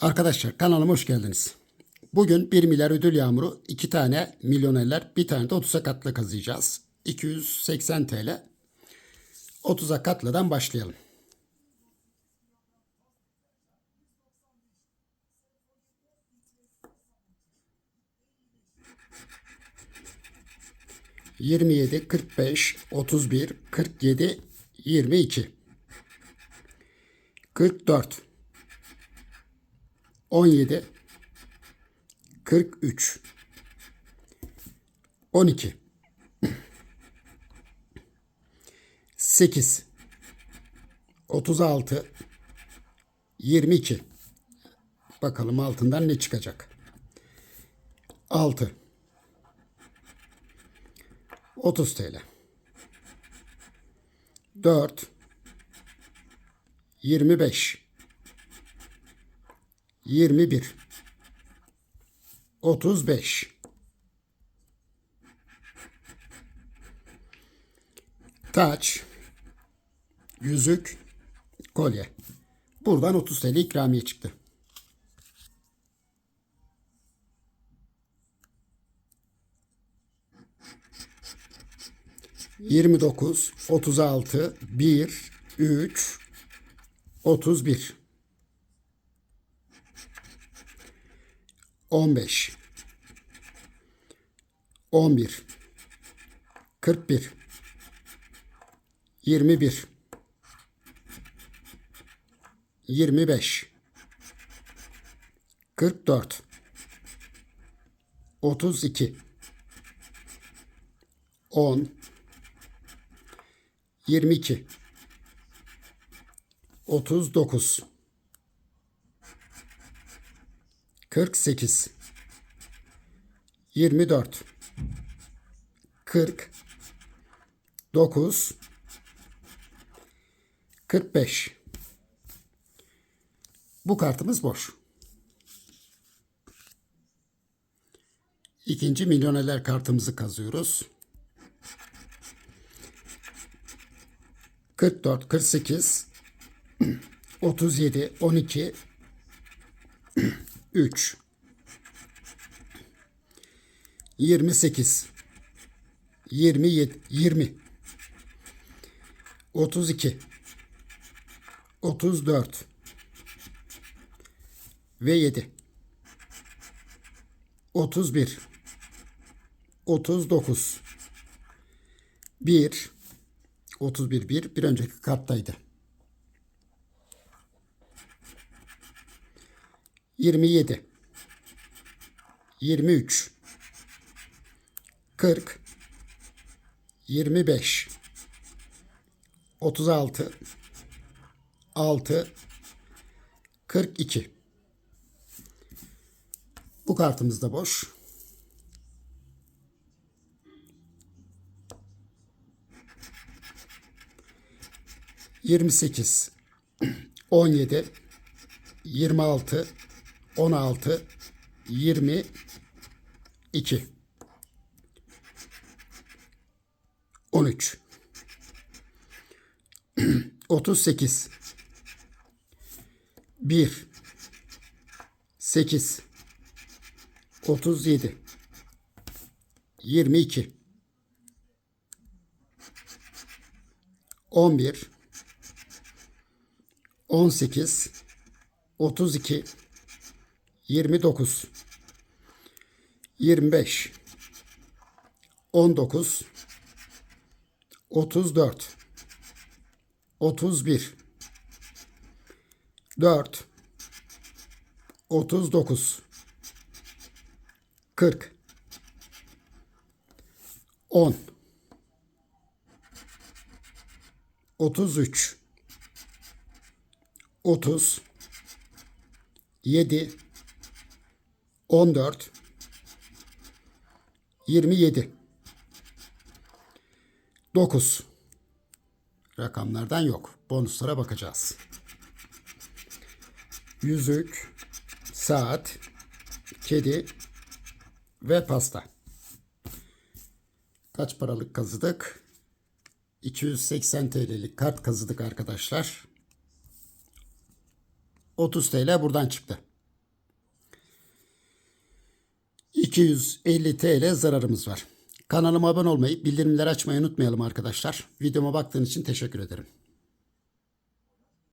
Arkadaşlar kanalıma hoş geldiniz. Bugün 1 milyar ödül yağmuru, 2 tane milyonerler, bir tane de 30'a katlı kazıyacağız. 280 TL. 30'a katlıdan başlayalım. Yirmi yedi, kırk beş, otuz bir, kırk yedi, yirmi iki, kırk dört, 17 43 12 8 36 22 Bakalım altından ne çıkacak? 6 30 TL 4 25 21 35 Taç Yüzük Kolye Buradan 30 TL ikramiye çıktı. Yirmi dokuz, otuz altı, bir, üç, otuz bir. 15 11 41 21 25 44 32 10 22 39 48 24 40 9 45 Bu kartımız boş. İkinci milyonerler kartımızı kazıyoruz. 44 48 37 12 3 28 27 20 32 34 ve 7 31 39 1 31 1 bir önceki karttaydı. 27 23 40 25 36 6 42 Bu kartımız da boş. Yirmi sekiz, on yedi, yirmi altı, on altı, yirmi iki. 13 38 1 8 37 22 11 18 32 29 25 19 34 31 4 39 40 10 33 30 7 14 27 9 rakamlardan yok. Bonuslara bakacağız. Yüzük, saat, kedi ve pasta. Kaç paralık kazıdık? 280 TL'lik kart kazıdık arkadaşlar. 30 TL buradan çıktı. 250 TL zararımız var. Kanalıma abone olmayı, bildirimleri açmayı unutmayalım arkadaşlar. Videoma baktığınız için teşekkür ederim.